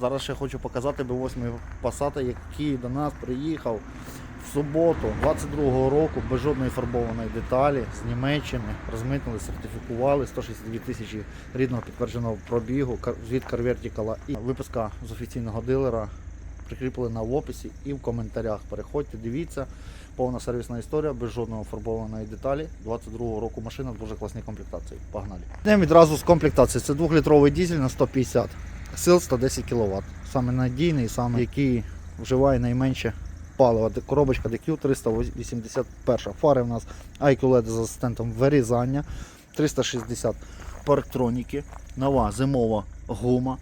Зараз ще хочу показати B8 Passat, який до нас приїхав в суботу 22-го року без жодної фарбованої деталі з Німеччини. Розмитнили, сертифікували 162 тисячі рідного підтвердженого пробігу від Carvertical і випуска з офіційного дилера прикріплена в описі і в коментарях. Переходьте, дивіться. Повна сервісна історія без жодної фарбованої деталі. 22-го року машина в дуже класній комплектації. Погнали. Йдемо відразу з комплектації. Це 2-літровий дізель на 150. Сил 110 кВт. Саме надійний, саме який вживає найменше палива. Коробочка DQ 381. Фари в нас IQ LED з асистентом вирізання. 360 парктроніки. Нова зимова гума.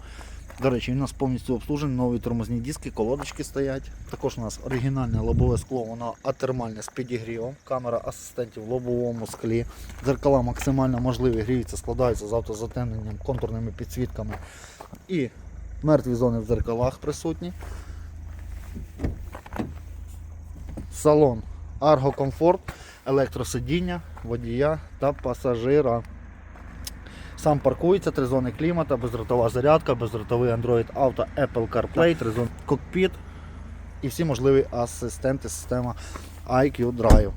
До речі, у нас повністю обслужений, нові тормозні диски, колодочки стоять. Також у нас оригінальне лобове скло, воно атермальне з підігрівом. Камера асистентів в лобовому склі. Дзеркала максимально можливі, гріються, складаються з автозатемненням, контурними підсвітками. І мертві зони в дзеркалах присутні. Салон Argo Comfort, електросидіння, водія та пасажира. Сам паркується, три зони клімата, бездротова зарядка, бездротовий Android Auto, Apple CarPlay, три зони кокпіт і всі можливі асистенти система IQ Drive.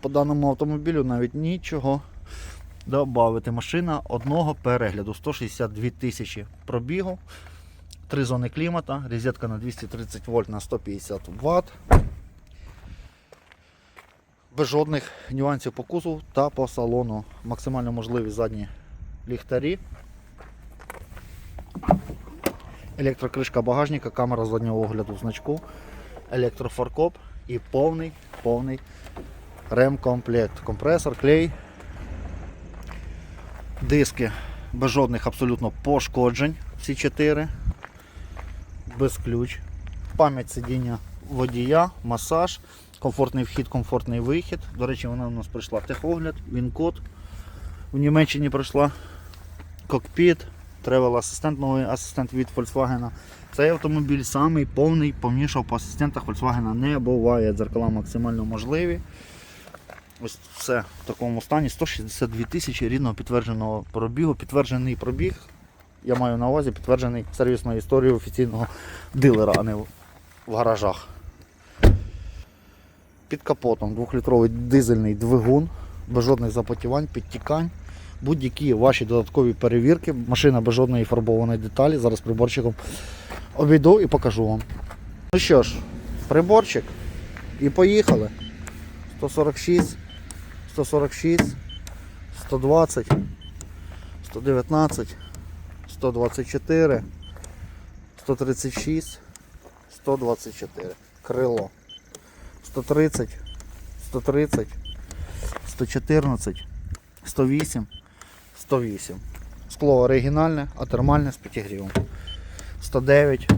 По даному автомобілю навіть нічого додати. Машина одного перегляду 162 тисячі пробігу, три зони клімата, розетка на 230 вольт на 150 Вт. Без жодних нюансів по кузову та по салону. Максимально можливі задні ліхтарі. Електрокришка багажника, камера заднього огляду значку, електрофаркоп і повний повний ремкомплект. Компресор, клей, диски без жодних абсолютно пошкоджень. Всі чотири. Без ключ. Пам'ять сидіння водія, масаж, комфортний вхід, комфортний вихід. До речі, вона у нас пройшла техогляд, він-код. В Німеччині пройшла кокпіт, тревел асистент, новий асистент від Volkswagen. Цей автомобіль самий повний, повнішав по асистентах Volkswagen не буває. Дзеркала максимально можливі. Ось все в такому стані. 162 тисячі рідного підтвердженого пробігу. Підтверджений пробіг. Я маю на увазі підтверджений сервісною історією офіційного дилера, а не в гаражах. Під капотом 2-літровий дизельний двигун, без жодних запотівань, підтікань. Будь-які ваші додаткові перевірки, машина без жодної фарбованої деталі. Зараз приборчиком обійду і покажу вам. Ну що ж, приборчик і поїхали. 146, 146, 120, 119, 124, 136, 124. Крило. 130, 130, 114, 108, 108. Скло оригінальне, а термальне з підігрівом. 109,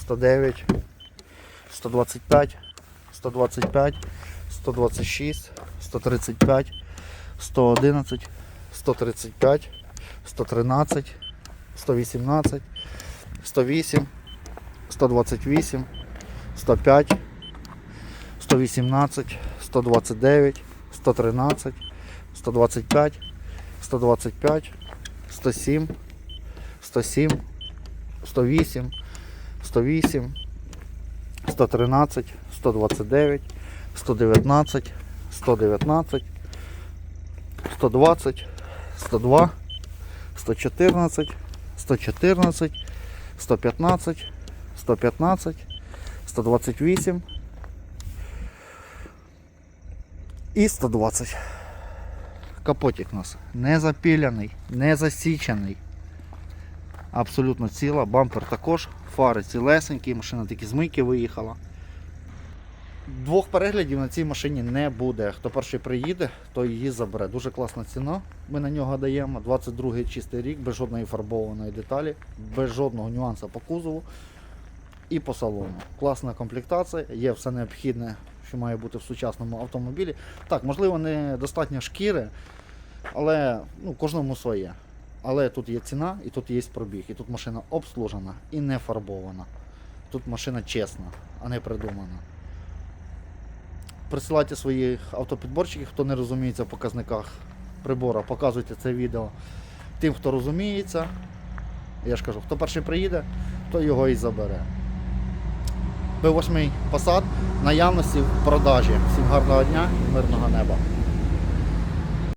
109, 125, 125, 126, 135, 111, 135, 113, 118, 108, 128, 105, 118, 129, 113, 125, 125, 107, 107, 108, 108, 113, 129, 119, 119, 120, 102, 114, 114, 115, 115, 128 і 120. Капотик у нас не запіляний, не засічений. Абсолютно ціла, бампер також, фари цілесенькі, машина тільки з мийки виїхала. Двох переглядів на цій машині не буде. Хто перший приїде, той її забере. Дуже класна ціна. Ми на нього даємо. 22-й чистий рік, без жодної фарбованої деталі, без жодного нюансу по кузову і по салону. Класна комплектація, є все необхідне, що має бути в сучасному автомобілі. Так, можливо, не достатньо шкіри, але ну, кожному своє. Але тут є ціна і тут є пробіг. І тут машина обслужена і не фарбована. Тут машина чесна, а не придумана. Присилайте своїх автопідборщиків, хто не розуміється в показниках прибора, показуйте це відео тим, хто розуміється. Я ж кажу, хто перший приїде, то його і забере. П8 Passat наявності в продажі. Всім гарного дня мирного неба.